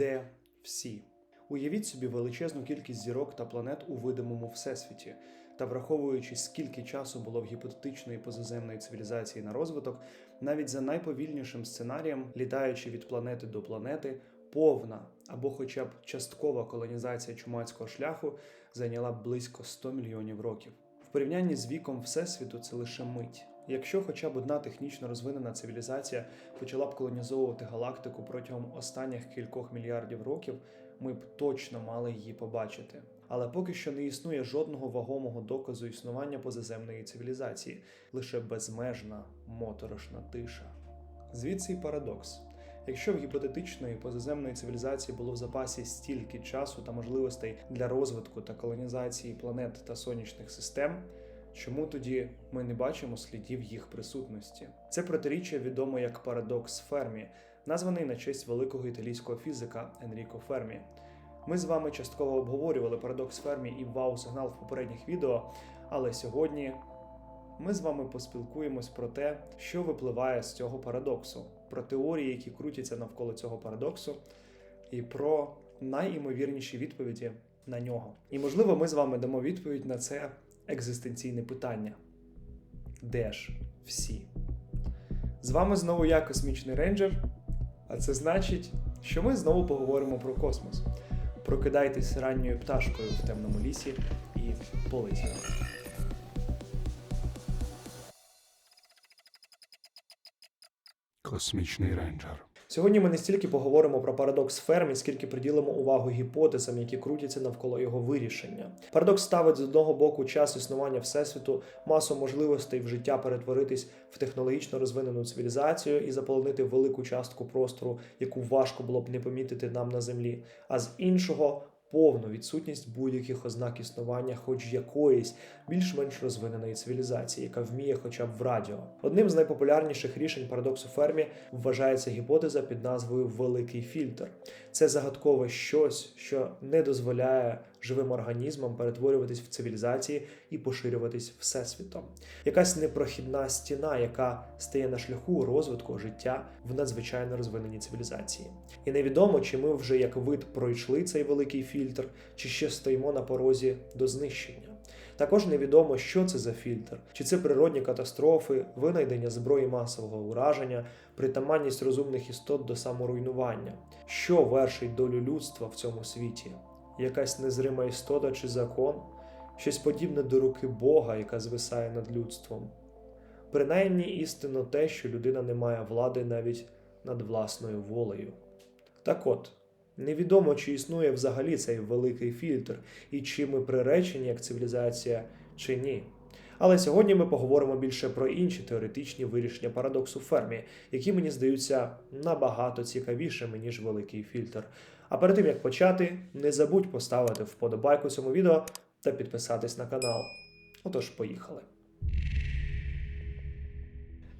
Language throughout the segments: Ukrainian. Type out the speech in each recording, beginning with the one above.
де всі. Уявіть собі величезну кількість зірок та планет у видимому всесвіті. Та враховуючи, скільки часу було в гіпотетичної позаземної цивілізації на розвиток, навіть за найповільнішим сценарієм, літаючи від планети до планети, повна або хоча б часткова колонізація чумацького шляху зайняла близько 100 мільйонів років. В порівнянні з віком Всесвіту це лише мить. Якщо хоча б одна технічно розвинена цивілізація почала б колонізовувати галактику протягом останніх кількох мільярдів років, ми б точно мали її побачити. Але поки що не існує жодного вагомого доказу існування позаземної цивілізації, лише безмежна моторошна тиша. Звідси й парадокс. Якщо в гіпотетичної позаземної цивілізації було в запасі стільки часу та можливостей для розвитку та колонізації планет та сонячних систем, чому тоді ми не бачимо слідів їх присутності? Це протиріччя відомо як парадокс Фермі, названий на честь великого італійського фізика Енріко Фермі. Ми з вами частково обговорювали парадокс Фермі і вау-сигнал в попередніх відео, але сьогодні ми з вами поспілкуємось про те, що випливає з цього парадоксу, про теорії, які крутяться навколо цього парадоксу, і про найімовірніші відповіді на нього. І можливо, ми з вами дамо відповідь на це екзистенційне питання: де ж всі? З вами знову я, космічний рейнджер, а це значить, що ми знову поговоримо про космос. Прокидайтесь ранньою пташкою в темному лісі і полетіли. Космічний рейнджер. Сьогодні ми не стільки поговоримо про парадокс Фермі, скільки приділимо увагу гіпотезам, які крутяться навколо його вирішення. Парадокс ставить з одного боку час існування всесвіту, масу можливостей в життя перетворитись в технологічно розвинену цивілізацію і заполонити велику частку простору, яку важко було б не помітити нам на землі. А з іншого повну відсутність будь-яких ознак існування, хоч якоїсь більш-менш розвиненої цивілізації, яка вміє хоча б в радіо. Одним з найпопулярніших рішень парадоксу Фермі вважається гіпотеза під назвою Великий фільтр. Це загадкове щось, що не дозволяє живим організмам перетворюватись в цивілізації і поширюватись всесвітом. Якась непрохідна стіна, яка стає на шляху розвитку життя в надзвичайно розвиненій цивілізації. І невідомо, чи ми вже як вид пройшли цей великий фільтр, чи ще стоїмо на порозі до знищення. Також невідомо, що це за фільтр, чи це природні катастрофи, винайдення зброї масового ураження, притаманність розумних істот до саморуйнування, що вершить долю людства в цьому світі, якась незрима істота чи закон, щось подібне до руки Бога, яка звисає над людством. Принаймні істинно те, що людина не має влади навіть над власною волею. Так от, невідомо, чи існує взагалі цей великий фільтр, і чи ми приречені як цивілізація, чи ні. Але сьогодні ми поговоримо більше про інші теоретичні вирішення парадоксу Фермі, які мені здаються набагато цікавішими, ніж великий фільтр. А перед тим як почати, не забудь поставити вподобайку цьому відео та підписатись на канал. Отож, поїхали.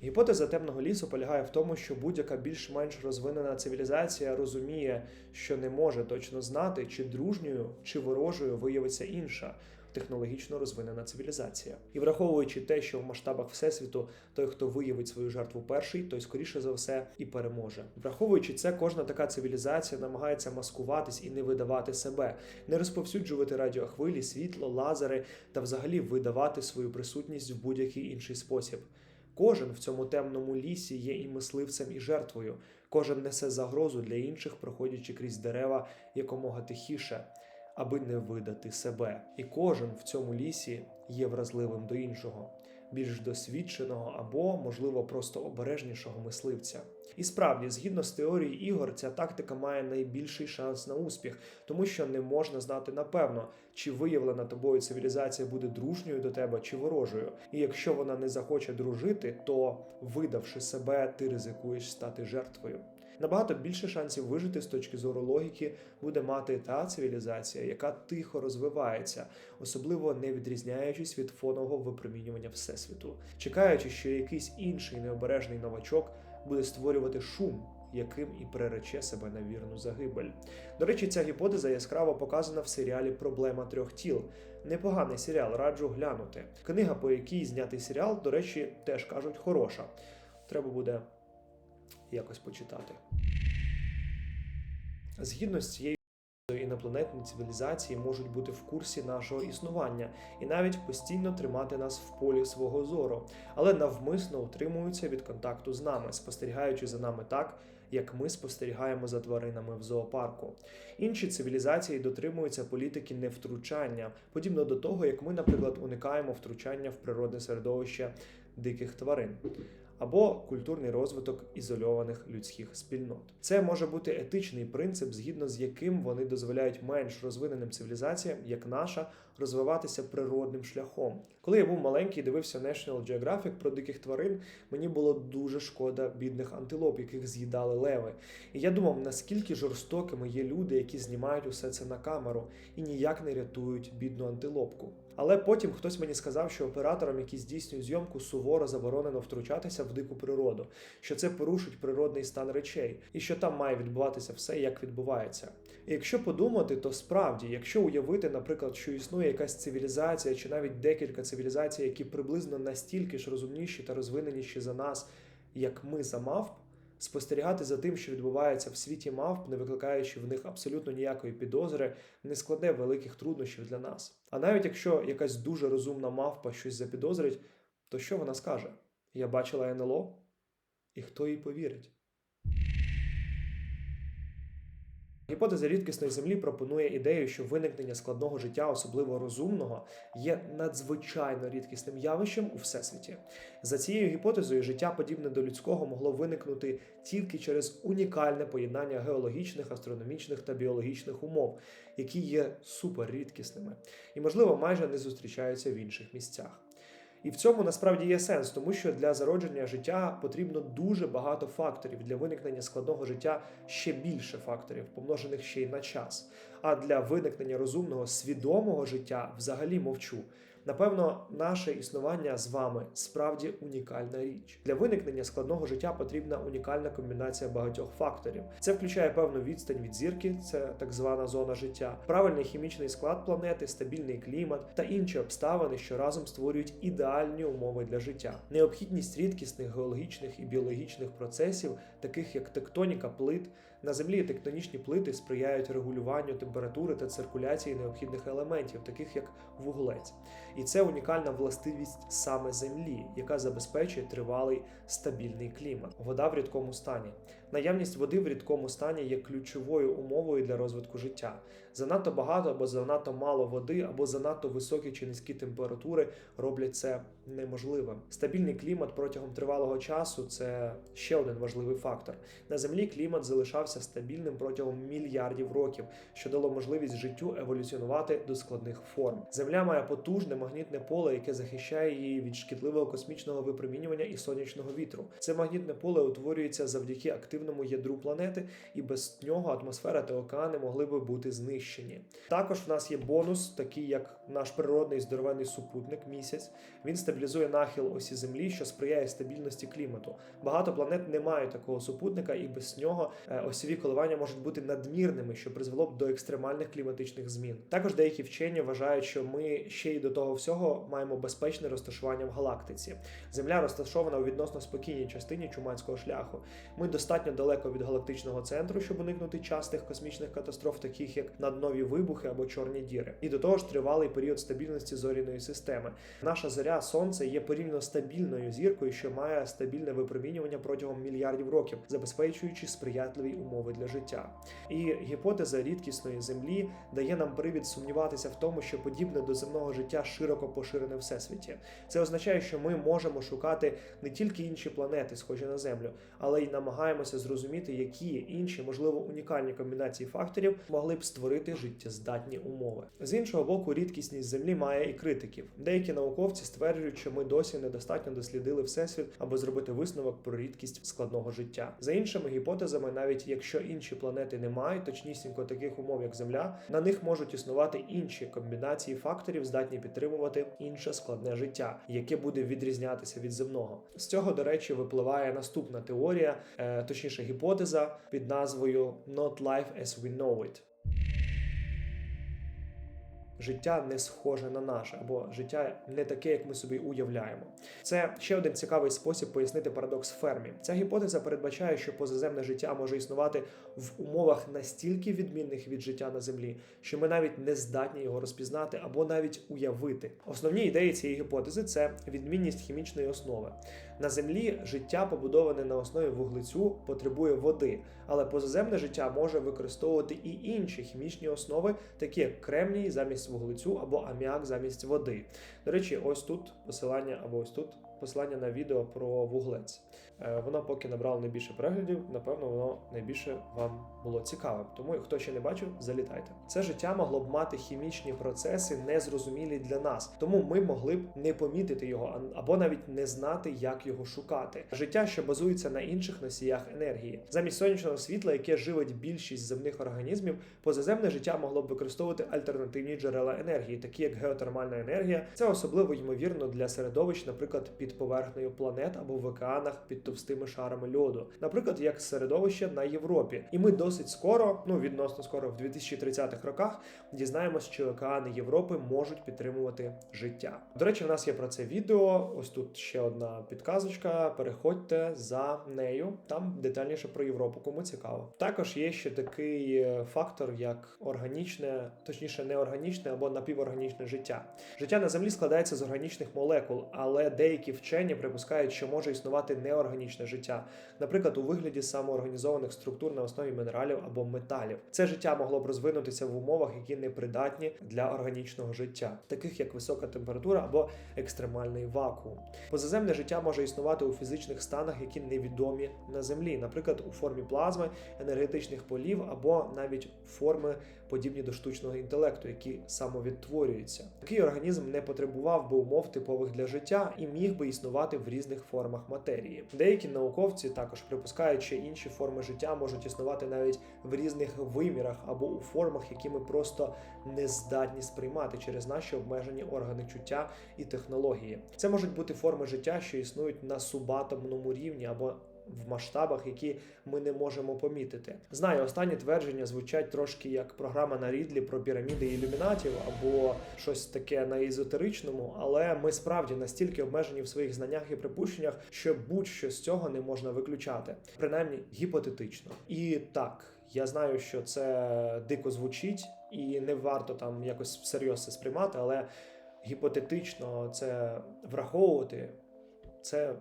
Гіпотеза темного лісу полягає в тому, що будь-яка більш-менш розвинена цивілізація розуміє, що не може точно знати, чи дружньою, чи ворожою виявиться інша технологічно розвинена цивілізація. І враховуючи те, що в масштабах всесвіту той, хто виявить свою жертву перший, той скоріше за все і переможе. Враховуючи це, кожна така цивілізація намагається маскуватись і не видавати себе, не розповсюджувати радіохвилі, світло, лазери та взагалі видавати свою присутність в будь-який інший спосіб. Кожен в цьому темному лісі є і мисливцем, і жертвою. Кожен несе загрозу для інших, проходячи крізь дерева якомога тихіше, аби не видати себе. І кожен в цьому лісі є вразливим до іншого, більш досвідченого або, можливо, просто обережнішого мисливця. І справді, згідно з теорією ігор, ця тактика має найбільший шанс на успіх, тому що не можна знати напевно, чи виявлена тобою цивілізація буде дружньою до тебе чи ворожою. І якщо вона не захоче дружити, то видавши себе, ти ризикуєш стати жертвою. Набагато більше шансів вижити з точки зору логіки буде мати та цивілізація, яка тихо розвивається, особливо не відрізняючись від фонового випромінювання всесвіту, чекаючи, що якийсь інший необережний новачок буде створювати шум. Яким і прирече себе на вірну загибель. До речі, ця гіпотеза яскраво показана в серіалі Проблема трьох тіл. Непоганий серіал, раджу глянути. Книга, по якій знятий серіал, до речі, теж кажуть, хороша. Треба буде якось почитати. Згідно з цією інопланетні цивілізації можуть бути в курсі нашого існування і навіть постійно тримати нас в полі свого зору, але навмисно утримуються від контакту з нами, спостерігаючи за нами так, як ми спостерігаємо за тваринами в зоопарку. Інші цивілізації дотримуються політики невтручання, подібно до того, як ми, наприклад, уникаємо втручання в природне середовище диких тварин. Або культурний розвиток ізольованих людських спільнот. Це може бути етичний принцип, згідно з яким вони дозволяють менш розвиненим цивілізаціям, як наша, розвиватися природним шляхом. Коли я був маленький, дивився National Geographic про диких тварин, мені було дуже шкода бідних антилоп, яких з'їдали леви. І я думав, наскільки жорстокими є люди, які знімають усе це на камеру і ніяк не рятують бідну антилопку. Але потім хтось мені сказав, що операторам, які здійснюють зйомку, суворо заборонено втручатися в дику природу, що це порушить природний стан речей, і що там має відбуватися все, як відбувається. І якщо подумати, то справді, якщо уявити, наприклад, що існує якась цивілізація чи навіть декілька цивілізацій, які приблизно настільки ж розумніші та розвиненіші за нас, як ми за мавп, спостерігати за тим, що відбувається в світі мавп, не викликаючи в них абсолютно ніякої підозри, не складе великих труднощів для нас. А навіть якщо якась дуже розумна мавпа щось запідозрить, то що вона скаже? Я бачила НЛО? І хто їй повірить? Гіпотеза рідкісної землі пропонує ідею, що виникнення складного життя, особливо розумного, є надзвичайно рідкісним явищем у всесвіті. За цією гіпотезою, життя, подібне до людського, могло виникнути тільки через унікальне поєднання геологічних, астрономічних та біологічних умов, які є суперрідкісними і, можливо, майже не зустрічаються в інших місцях. І в цьому насправді є сенс, тому що для зародження життя потрібно дуже багато факторів. Для виникнення складного життя ще більше факторів, помножених ще й на час. А для виникнення розумного свідомого життя взагалі мовчу. Напевно, наше існування з вами справді унікальна річ. Для виникнення складного життя потрібна унікальна комбінація багатьох факторів. Це включає певну відстань від зірки, це так звана зона життя, правильний хімічний склад планети, стабільний клімат та інші обставини, що разом створюють ідеальні умови для життя. Необхідність рідкісних геологічних і біологічних процесів, таких як тектоніка плит. На землі тектонічні плити сприяють регулюванню температури та циркуляції необхідних елементів, таких як вуглець. І це унікальна властивість саме землі, яка забезпечує тривалий стабільний клімат. Вода в рідкому стані. Наявність води в рідкому стані є ключовою умовою для розвитку життя. Занадто багато або занадто мало води, або занадто високі чи низькі температури роблять це неможливим. Стабільний клімат протягом тривалого часу це ще один важливий фактор. На землі клімат залишався стабільним протягом мільярдів років, що дало можливість життю еволюціонувати до складних форм. Земля має потужне магнітне поле, яке захищає її від шкідливого космічного випромінювання і сонячного вітру. Це магнітне поле утворюється завдяки активному ядру планети, і без нього атмосфера та океани могли би бути знищені. Також в нас є бонус, такий як наш природний здоровенний супутник місяць. Він стабілізує нахил осі Землі, що сприяє стабільності клімату. Багато планет не мають такого супутника, і без нього е, осьові коливання можуть бути надмірними, що призвело б до екстремальних кліматичних змін. Також деякі вчені вважають, що ми ще й до того всього маємо безпечне розташування в галактиці. Земля розташована у відносно спокійній частині чуманського шляху. Ми достатньо далеко від галактичного центру, щоб уникнути частих космічних катастроф, таких як наднові вибухи або чорні діри. І до того ж тривалий період стабільності зоряної системи. Наша зоря сонце є порівняно стабільною зіркою, що має стабільне випромінювання протягом мільярдів років, забезпечуючи сприятливі умови для життя. І гіпотеза рідкісної землі дає нам привід сумніватися в тому, що подібне до земного життя широко поширене всесвіті. Це означає, що ми можемо шукати не тільки інші планети, схожі на Землю, але й намагаємося зрозуміти, які інші, можливо, унікальні комбінації факторів могли б створити життєздатні умови. З іншого боку, рідкісність землі має і критиків. Деякі науковці стверджують, що ми досі недостатньо дослідили всесвіт, аби зробити висновок про рідкість складного життя. За іншими гіпотезами, навіть якщо інші планети не мають точнісінько таких умов, як Земля, на них можуть існувати інші комбінації факторів, здатні підтримувати інше складне життя, яке буде відрізнятися від земного. З цього, до речі, випливає наступна теорія, е, точніше гіпотеза під назвою Not Life as We Know It. Життя не схоже на наше, або життя не таке, як ми собі уявляємо. Це ще один цікавий спосіб пояснити парадокс Фермі. Ця гіпотеза передбачає, що позаземне життя може існувати в умовах настільки відмінних від життя на землі, що ми навіть не здатні його розпізнати або навіть уявити. Основні ідеї цієї гіпотези це відмінність хімічної основи. На землі життя, побудоване на основі вуглецю, потребує води, але позаземне життя може використовувати і інші хімічні основи, такі як кремній замість вуглецю або аміак замість води. До речі, ось тут посилання або ось тут посилання на відео про вуглець. Е, Воно поки набрало найбільше переглядів, напевно, воно найбільше вам було цікавим. Тому, хто ще не бачив, залітайте. Це життя могло б мати хімічні процеси, незрозумілі для нас. Тому ми могли б не помітити його або навіть не знати, як його шукати. Життя, що базується на інших носіях енергії, замість сонячного світла, яке живить більшість земних організмів, позаземне життя могло б використовувати альтернативні джерела енергії, такі як геотермальна енергія. Це особливо ймовірно для середовищ, наприклад, під поверхнею планет або в океанах під товстими шарами льоду, наприклад, як середовище на Європі. І ми досить скоро, ну відносно скоро, в 2030-х роках, дізнаємось, що океани Європи можуть підтримувати життя. До речі, в нас є про це відео. Ось тут ще одна підказочка. Переходьте за нею. Там детальніше про Європу, кому цікаво. Також є ще такий е, фактор, як органічне, точніше, неорганічне або напіворганічне життя. Життя на землі складається з органічних молекул, але деякі вчені припускають, що може існувати неорганічне життя, наприклад, у вигляді самоорганізованих структур на основі мінералів або металів. Це життя могло б розвинутися в умовах, які непридатні для органічного життя, таких як висока температура або екстремальний вакуум. Позаземне життя може існувати у фізичних станах, які невідомі на землі, наприклад, у формі плазми, енергетичних полів або навіть форми, подібні до штучного інтелекту, які самовідтворюються. Такий організм не потребував би умов типових для життя і міг би існувати в різних формах матерії. Деякі науковці також припускають, що інші форми життя можуть існувати навіть в різних вимірах або у формах, які ми просто не здатні сприймати через наші обмежені органи чуття і технології. Це можуть бути форми життя, що існують на субатомному рівні або в масштабах, які ми не можемо помітити. Знаю, останні твердження звучать трошки як програма на Рідлі про піраміди ілюмінатів або щось таке на езотеричному, але ми справді настільки обмежені в своїх знаннях і припущеннях, що будь-що з цього не можна виключати, принаймні гіпотетично. І так, я знаю, що це дико звучить, і не варто там якось всерйоз це сприймати, але гіпотетично це враховувати, це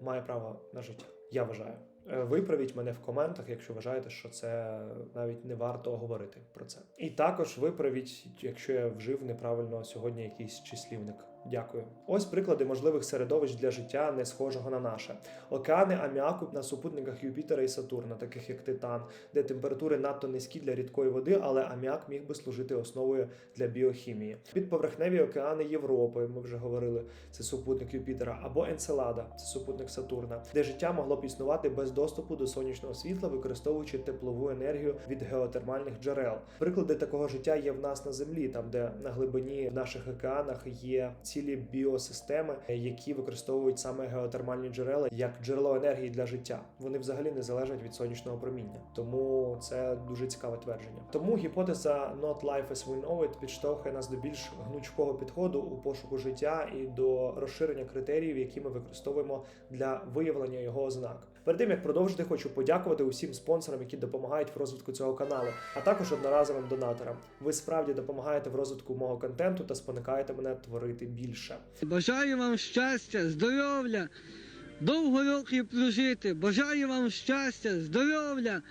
має право на життя. Я вважаю. Е, Виправіть мене в коментах, якщо вважаєте, що це навіть не варто говорити про це. І також виправіть, якщо я вжив неправильно сьогодні якийсь числівник. Дякую. Ось приклади можливих середовищ для життя, не схожого на наше. Океани аміаку на супутниках Юпітера і Сатурна, таких як Титан, де температури надто низькі для рідкої води, але аміак міг би служити основою для біохімії. Підповерхневі океани Європи, ми вже говорили, це супутник Юпітера, або Енцелада, це супутник Сатурна, де життя могло б існувати без доступу до сонячного світла, використовуючи теплову енергію від геотермальних джерел. Приклади такого життя є в нас на землі, там де на глибині в наших океанах є цілі біосистеми, які використовують саме геотермальні джерела як джерело енергії для життя. Вони взагалі не залежать від сонячного проміння. Тому це дуже цікаве твердження. Тому гіпотеза Not Life as we know it підштовхує нас до більш гнучкого підходу у пошуку життя і до розширення критеріїв, які ми використовуємо для виявлення його ознак. Перед тим як продовжити, хочу подякувати усім спонсорам, які допомагають в розвитку цього каналу, а також одноразовим донаторам. Ви справді допомагаєте в розвитку мого контенту та спонукаєте мене творити більше. Бажаю вам щастя, здоров'я, довго років прожити. Бажаю вам щастя, здоров'я.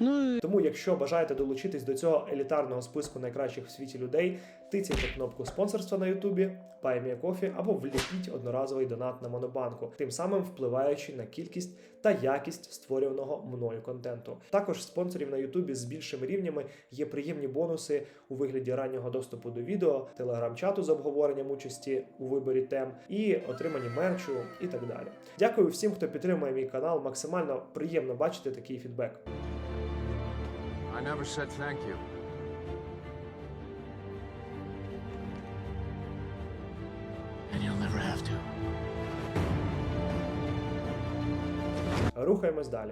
Ну Тому, якщо бажаєте долучитись до цього елітарного списку найкращих в світі людей, тицяйте кнопку спонсорства на Ютубі, кофі або вліпіть одноразовий донат на монобанку, тим самим впливаючи на кількість та якість створюваного мною контенту. Також спонсорів на Ютубі з більшими рівнями є приємні бонуси у вигляді раннього доступу до відео, телеграм-чату з обговоренням участі у виборі тем і отриманні мерчу і так далі. Дякую всім, хто підтримує мій канал. Максимально приємно бачити такий фідбек. I never said thank you. Рухаємось далі.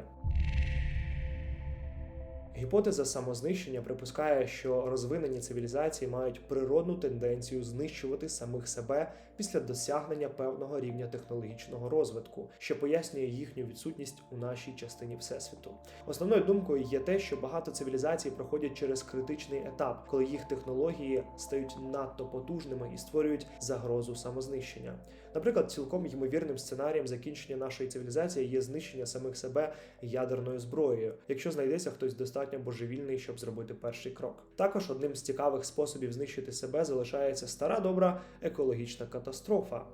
Гіпотеза самознищення припускає, що розвинені цивілізації мають природну тенденцію знищувати самих себе після досягнення певного рівня технологічного розвитку, що пояснює їхню відсутність у нашій частині всесвіту. Основною думкою є те, що багато цивілізацій проходять через критичний етап, коли їх технології стають надто потужними і створюють загрозу самознищення. Наприклад, цілком ймовірним сценарієм закінчення нашої цивілізації є знищення самих себе ядерною зброєю, якщо знайдеться хтось достатньо божевільний, щоб зробити перший крок. Також одним з цікавих способів знищити себе залишається стара добра екологічна катастрофа.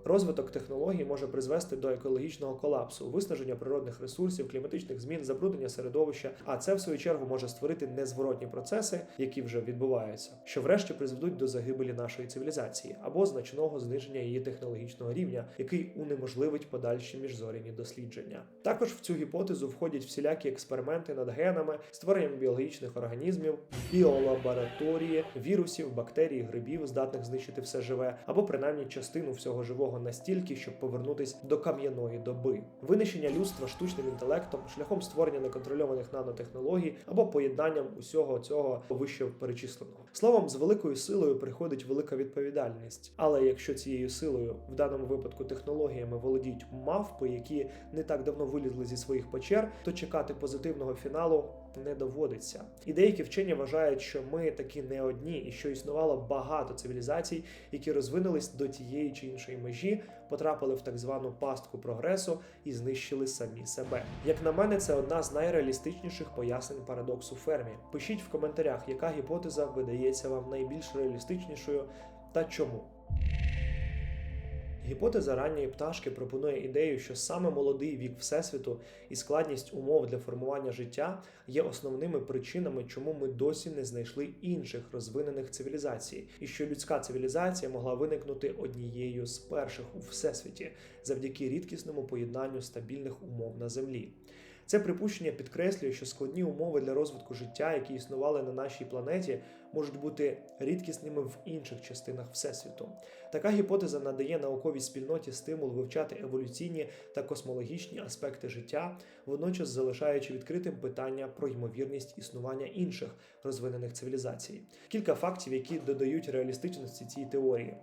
Розвиток технологій може призвести до екологічного колапсу, виснаження природних ресурсів, кліматичних змін, забруднення середовища. А це в свою чергу може створити незворотні процеси, які вже відбуваються, що врешті призведуть до загибелі нашої цивілізації або значного зниження її технологічного рівня, який унеможливить подальші міжзоряні дослідження. Також в цю гіпотезу входять всілякі експерименти над генами, створенням біологічних організмів, біолабораторії, вірусів, бактерій, грибів, здатних знищити все живе, або принаймні частину всього живого настільки, щоб повернутись до кам'яної доби, винищення людства штучним інтелектом, шляхом створення неконтрольованих нанотехнологій або поєднанням усього цього вище перечисленого. Словом, з великою силою приходить велика відповідальність. Але якщо цією силою, в даному випадку технологіями, володіють мавпи, які не так давно вилізли зі своїх печер, то чекати позитивного фіналу не доводиться. І деякі вчені вважають, що ми такі не одні, і що існувало багато цивілізацій, які розвинулись до тієї чи іншої межі, потрапили в так звану пастку прогресу і знищили самі себе. Як на мене, це одна з найреалістичніших пояснень парадоксу Фермі. Пишіть в коментарях, яка гіпотеза видається вам найбільш реалістичнішою та чому. Гіпотеза ранньої пташки пропонує ідею, що саме молодий вік Всесвіту і складність умов для формування життя є основними причинами, чому ми досі не знайшли інших розвинених цивілізацій, і що людська цивілізація могла виникнути однією з перших у всесвіті завдяки рідкісному поєднанню стабільних умов на землі. Це припущення підкреслює, що складні умови для розвитку життя, які існували на нашій планеті, можуть бути рідкісними в інших частинах всесвіту. Така гіпотеза надає науковій спільноті стимул вивчати еволюційні та космологічні аспекти життя, водночас залишаючи відкритим питання про ймовірність існування інших розвинених цивілізацій. Кілька фактів, які додають реалістичності цій теорії.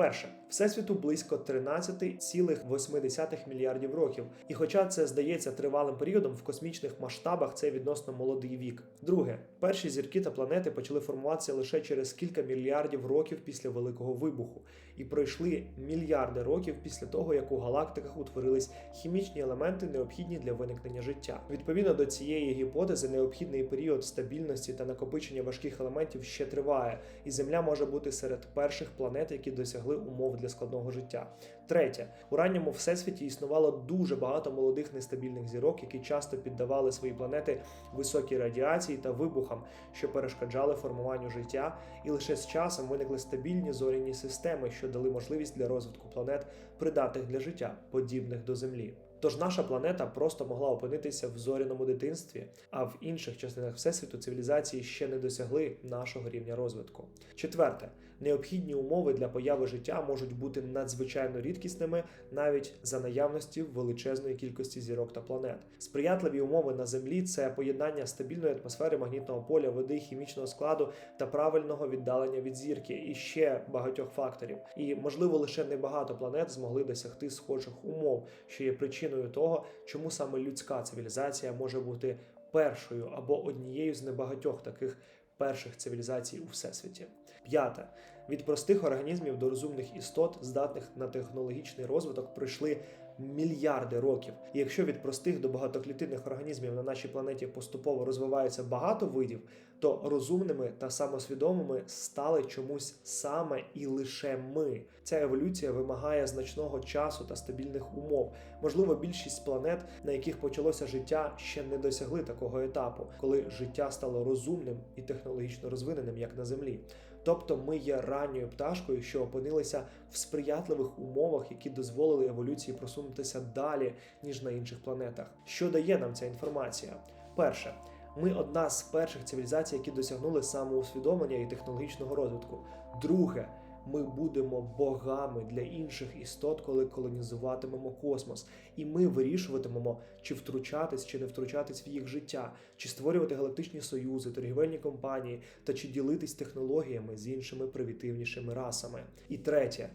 Перше, всесвіту близько 13,8 мільярдів років. І хоча це здається тривалим періодом, в космічних масштабах це відносно молодий вік. Друге, перші зірки та планети почали формуватися лише через кілька мільярдів років після великого вибуху, і пройшли мільярди років після того, як у галактиках утворились хімічні елементи, необхідні для виникнення життя. Відповідно до цієї гіпотези, необхідний період стабільності та накопичення важких елементів ще триває, і Земля може бути серед перших планет, які досягли умов для складного життя. Третє, у ранньому всесвіті існувало дуже багато молодих нестабільних зірок, які часто піддавали свої планети високій радіації та вибухам, що перешкоджали формуванню життя, і лише з часом виникли стабільні зоряні системи, що дали можливість для розвитку планет, придатних для життя, подібних до Землі. Тож наша планета просто могла опинитися в зоряному дитинстві, а в інших частинах всесвіту цивілізації ще не досягли нашого рівня розвитку. Четверте, необхідні умови для появи життя можуть бути надзвичайно рідкісними навіть за наявності величезної кількості зірок та планет. Сприятливі умови на Землі це поєднання стабільної атмосфери магнітного поля, води, хімічного складу та правильного віддалення від зірки, і ще багатьох факторів. І можливо лише небагато планет змогли досягти схожих умов, що є причиною того, чому саме людська цивілізація може бути першою або однією з небагатьох таких перших цивілізацій у всесвіті. П'яте від простих організмів до розумних істот, здатних на технологічний розвиток, пройшли мільярди років. І якщо від простих до багатоклітинних організмів на нашій планеті поступово розвивається багато видів, то розумними та самосвідомими стали чомусь саме і лише ми. Ця еволюція вимагає значного часу та стабільних умов. Можливо, більшість планет, на яких почалося життя, ще не досягли такого етапу, коли життя стало розумним і технологічно розвиненим, як на землі. Тобто ми є ранньою пташкою, що опинилися в сприятливих умовах, які дозволили еволюції просунутися далі, ніж на інших планетах. Що дає нам ця інформація? Перше, ми одна з перших цивілізацій, які досягнули самоусвідомлення і технологічного розвитку. Друге, ми будемо богами для інших істот, коли колонізуватимемо космос, і ми вирішуватимемо, чи втручатись, чи не втручатись в їх життя, чи створювати галактичні союзи, торгівельні компанії, та чи ділитись технологіями з іншими примітивнішими расами. І третє,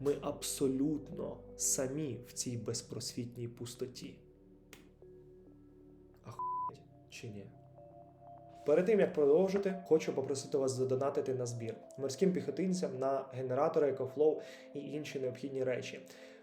ми абсолютно самі в цій безпросвітній пустоті. Чи ні? Перед тим як продовжити, хочу попросити вас задонатити на збір морським піхотинцям на генератори, екофлоу і інші необхідні речі.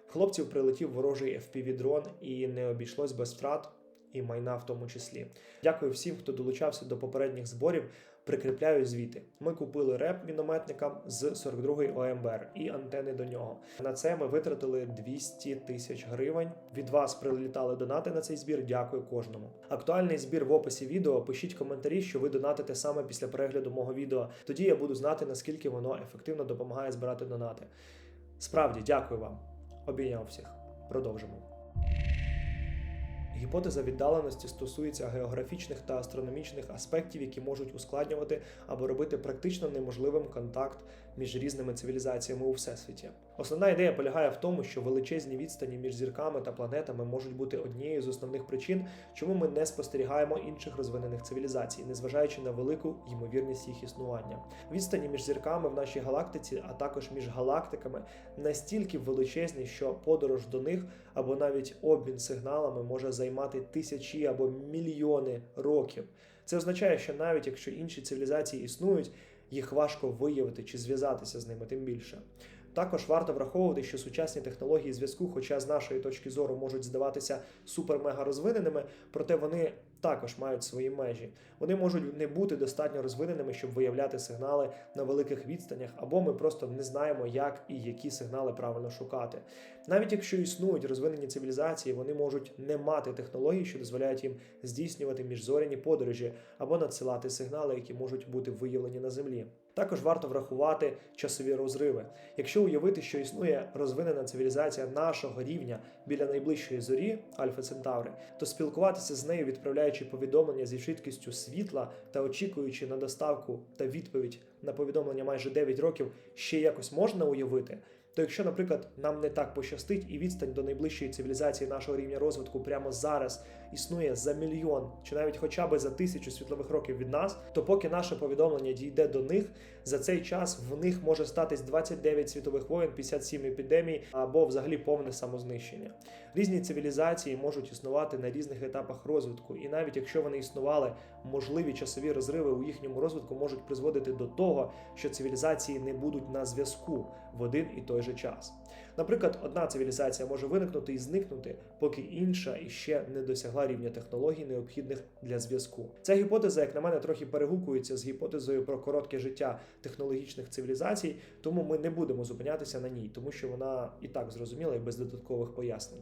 Хлопців прилетів ворожий FPV-дрон і не обійшлось без втрат і майна в тому числі. Дякую всім, хто долучався до попередніх зборів. Прикріпляю звіти. Ми купили реп мінометникам з 42-ї ОМБР і антени до нього. На це ми витратили 200 тисяч гривень. Від вас прилітали донати на цей збір. Дякую кожному. Актуальний збір в описі відео. Пишіть коментарі, що ви донатите саме після перегляду мого відео. Тоді я буду знати наскільки воно ефективно допомагає збирати донати. Справді, дякую вам. Обійняв всіх. Продовжимо. Гіпотеза віддаленості стосується географічних та астрономічних аспектів, які можуть ускладнювати або робити практично неможливим контакт між різними цивілізаціями у всесвіті. Основна ідея полягає в тому, що величезні відстані між зірками та планетами можуть бути однією з основних причин, чому ми не спостерігаємо інших розвинених цивілізацій, незважаючи на велику ймовірність їх існування. Відстані між зірками в нашій галактиці, а також між галактиками, настільки величезні, що подорож до них або навіть обмін сигналами може займати тисячі або мільйони років. Це означає, що навіть якщо інші цивілізації існують, їх важко виявити чи зв'язатися з ними тим більше. Також варто враховувати, що сучасні технології зв'язку, хоча з нашої точки зору можуть здаватися супер-мега розвиненими, проте вони також мають свої межі. Вони можуть не бути достатньо розвиненими, щоб виявляти сигнали на великих відстанях, або ми просто не знаємо, як і які сигнали правильно шукати. Навіть якщо існують розвинені цивілізації, вони можуть не мати технологій, що дозволяють їм здійснювати міжзоряні подорожі або надсилати сигнали, які можуть бути виявлені на землі. Також варто врахувати часові розриви. Якщо уявити, що існує розвинена цивілізація нашого рівня біля найближчої зорі Альфа Центаври, то спілкуватися з нею, відправляючи повідомлення зі швидкістю світла та очікуючи на доставку та відповідь на повідомлення майже 9 років, ще якось можна уявити. То якщо, наприклад, нам не так пощастить, і відстань до найближчої цивілізації нашого рівня розвитку прямо зараз існує за мільйон чи навіть хоча б за тисячу світлових років від нас, то поки наше повідомлення дійде до них, за цей час в них може статись 29 світових воєн, 57 епідемій або взагалі повне самознищення. Різні цивілізації можуть існувати на різних етапах розвитку, і навіть якщо вони існували, можливі часові розриви у їхньому розвитку можуть призводити до того, що цивілізації не будуть на зв'язку в один і той же час. Наприклад, одна цивілізація може виникнути і зникнути, поки інша іще не досягла рівня технологій, необхідних для зв'язку. Ця гіпотеза, як на мене, трохи перегукується з гіпотезою про коротке життя технологічних цивілізацій, тому ми не будемо зупинятися на ній, тому що вона і так зрозуміла і без додаткових пояснень.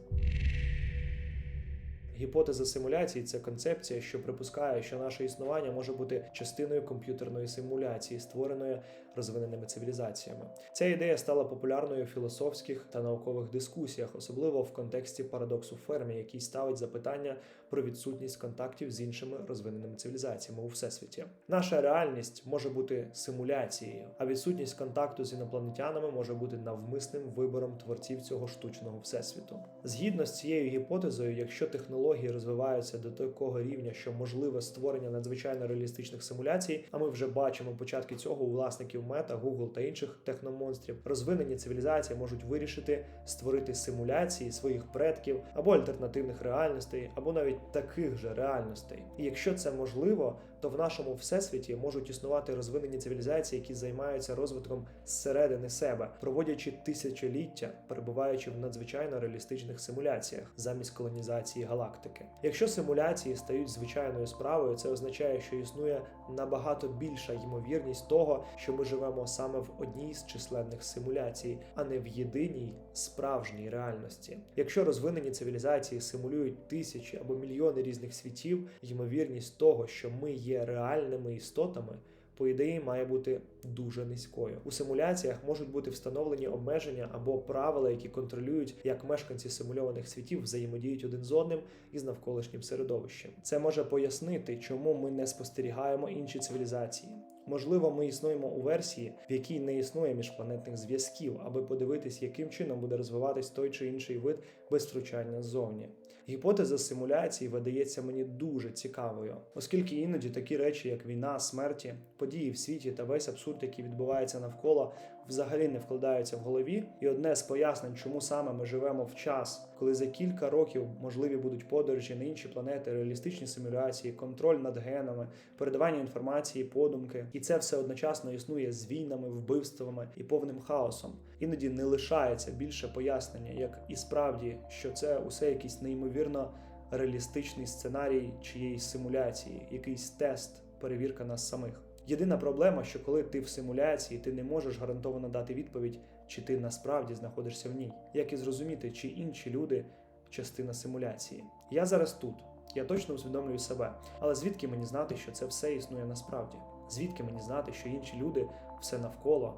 Гіпотеза симуляції це концепція, що припускає, що наше існування може бути частиною комп'ютерної симуляції, створеної розвиненими цивілізаціями. Ця ідея стала популярною у філософських та наукових дискусіях, особливо в контексті парадоксу Фермі, який ставить запитання про відсутність контактів з іншими розвиненими цивілізаціями у всесвіті. Наша реальність може бути симуляцією, а відсутність контакту з інопланетянами може бути навмисним вибором творців цього штучного всесвіту. Згідно з цією гіпотезою, якщо технології розвиваються до такого рівня, що можливе створення надзвичайно реалістичних симуляцій, а ми вже бачимо початки цього у власників Мета, Google та інших техномонстрів, розвинені цивілізації можуть вирішити створити симуляції своїх предків або альтернативних реальностей, або навіть таких же реальностей. І якщо це можливо, то в нашому всесвіті можуть існувати розвинені цивілізації, які займаються розвитком зсередини себе, проводячи тисячоліття, перебуваючи в надзвичайно реалістичних симуляціях замість колонізації галактики. Якщо симуляції стають звичайною справою, це означає, що існує набагато більша ймовірність того, що ми живемо саме в одній з численних симуляцій, а не в єдиній справжній реальності. Якщо розвинені цивілізації симулюють тисячі або мільйони різних світів, ймовірність того, що ми є реальними істотами. По ідеї має бути дуже низькою. У симуляціях можуть бути встановлені обмеження або правила, які контролюють, як мешканці симульованих світів взаємодіють один з одним і з навколишнім середовищем. Це може пояснити, чому ми не спостерігаємо інші цивілізації. Можливо, ми існуємо у версії, в якій не існує міжпланетних зв'язків, аби подивитись, яким чином буде розвиватись той чи інший вид без втручання ззовні. Гіпотеза симуляції видається мені дуже цікавою, оскільки іноді такі речі, як війна, смерті, події в світі та весь абсурд, який відбувається навколо, взагалі не вкладаються в голові. І одне з пояснень, чому саме ми живемо в час, коли за кілька років можливі будуть подорожі на інші планети, реалістичні симуляції, контроль над генами, передавання інформації, подумки, і це все одночасно існує з війнами, вбивствами і повним хаосом. Іноді не лишається більше пояснення, як і справді, що це усе якийсь неймовірно реалістичний сценарій чиєїсь симуляції, якийсь тест, перевірка нас самих. Єдина проблема, що коли ти в симуляції, ти не можеш гарантовано дати відповідь, чи ти насправді знаходишся в ній, як і зрозуміти, чи інші люди частина симуляції. Я зараз тут. Я точно усвідомлюю себе, але звідки мені знати, що це все існує насправді? Звідки мені знати, що інші люди все навколо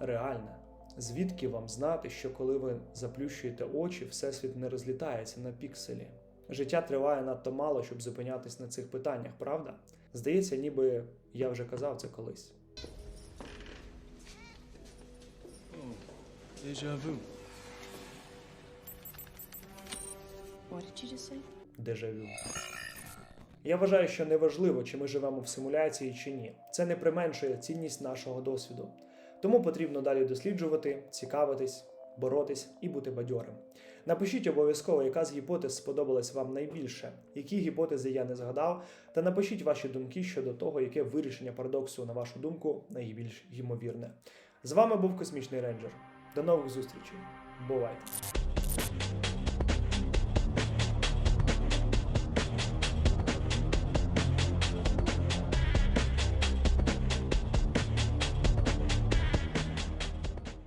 реальне? Звідки вам знати, що коли ви заплющуєте очі, всесвіт не розлітається на пікселі? Життя триває надто мало, щоб зупинятись на цих питаннях, правда? Здається, ніби я вже казав це колись. Say? дежавю. Я вважаю, що неважливо, чи ми живемо в симуляції чи ні. Це не применшує цінність нашого досвіду. Тому потрібно далі досліджувати, цікавитись, боротись і бути бадьорим. Напишіть обов'язково, яка з гіпотез сподобалась вам найбільше, які гіпотези я не згадав, та напишіть ваші думки щодо того, яке вирішення парадоксу, на вашу думку, найбільш ймовірне. З вами був Космічний Рейнджер. До нових зустрічей. Бувайте!